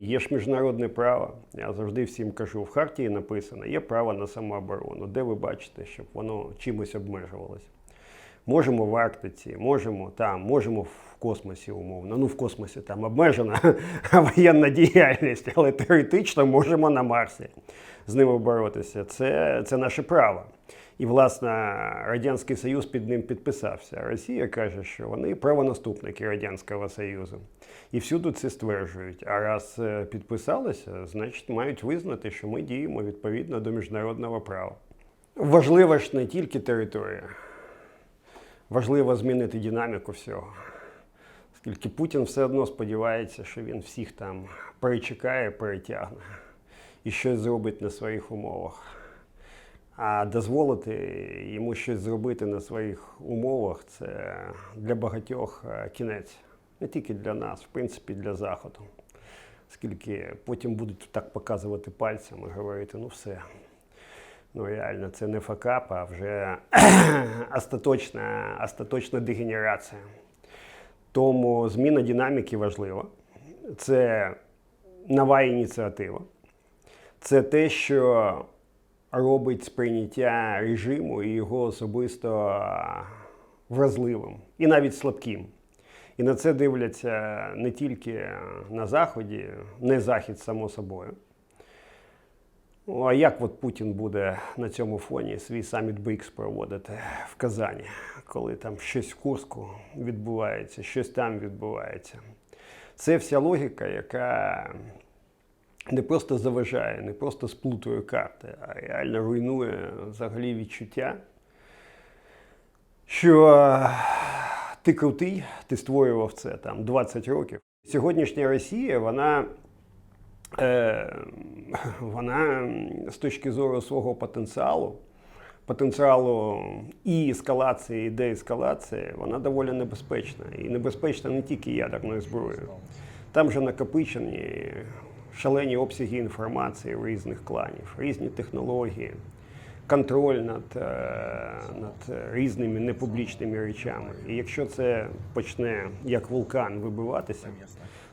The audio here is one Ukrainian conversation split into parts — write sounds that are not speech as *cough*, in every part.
Є ж міжнародне право. Я завжди всім кажу, в хартії написано, є право на самооборону. Де ви бачите, щоб воно чимось обмежувалося? Можемо в Арктиці, можемо там, можемо в космосі умовно. Ну, в космосі там обмежена *laughs* воєнна діяльність, але теоретично можемо на Марсі з ними боротися. Це, це наше право. І, власне, Радянський Союз під ним підписався. Росія каже, що вони правонаступники Радянського Союзу. І всюди це стверджують. А раз е, підписалися, значить мають визнати, що ми діємо відповідно до міжнародного права. Важлива ж не тільки територія, важливо змінити динаміку всього. Оскільки Путін все одно сподівається, що він всіх там перечекає, перетягне і щось зробить на своїх умовах. А дозволити йому щось зробити на своїх умовах це для багатьох е, кінець. Не тільки для нас, в принципі, для Заходу. Оскільки потім будуть так показувати пальцем і говорити, ну все. Ну реально, це не факап, а вже *clears throat* остаточна, остаточна дегенерація. Тому зміна динаміки важлива. Це нова ініціатива. Це те, що робить сприйняття режиму і його особисто вразливим і навіть слабким. І на це дивляться не тільки на Заході, не Захід, само собою. Ну, а як от Путін буде на цьому фоні свій саміт БРІКС проводити в Казані, коли там щось в Курську відбувається, щось там відбувається? Це вся логіка, яка не просто заважає, не просто сплутує карти, а реально руйнує взагалі відчуття, що е, ти крутий, ти створював це там 20 років. Сьогоднішня Росія, вона, е, вона з точки зору свого потенціалу, потенціалу і ескалації, і деескалації, вона доволі небезпечна. І небезпечна не тільки ядерною зброєю. Там вже накопичені шалені обсяги інформації різних кланів, різні технології, контроль над, е, над різними непублічними речами. І якщо це почне як вулкан вибиватися,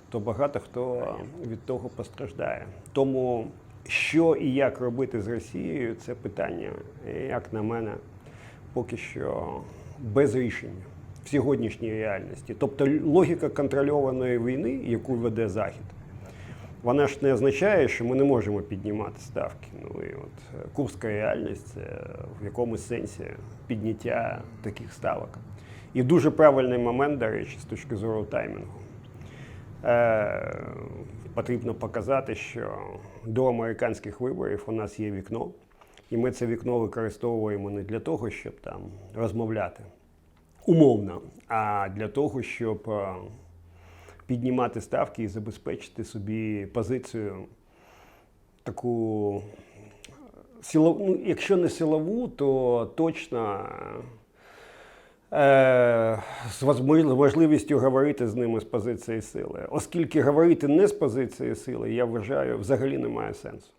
то багато хто від того постраждає. Тому що і як робити з Росією, це питання, як на мене, поки що без рішення в сьогоднішній реальності. Тобто логіка контрольованої війни, яку веде Захід, вона ж не означає, що ми не можемо піднімати ставки. Ну і от е, курська реальність це в якомусь сенсі підняття таких ставок. І дуже правильний момент, до речі, з точки зору таймінгу. Е, потрібно показати, що до американських виборів у нас є вікно, і ми це вікно використовуємо не для того, щоб там розмовляти умовно, а для того, щоб е, піднімати ставки і забезпечити собі позицію таку силову, ну, якщо не силову, то точно е, з важливістю говорити з ними з позиції сили. Оскільки говорити не з позиції сили, я вважаю, взагалі немає сенсу.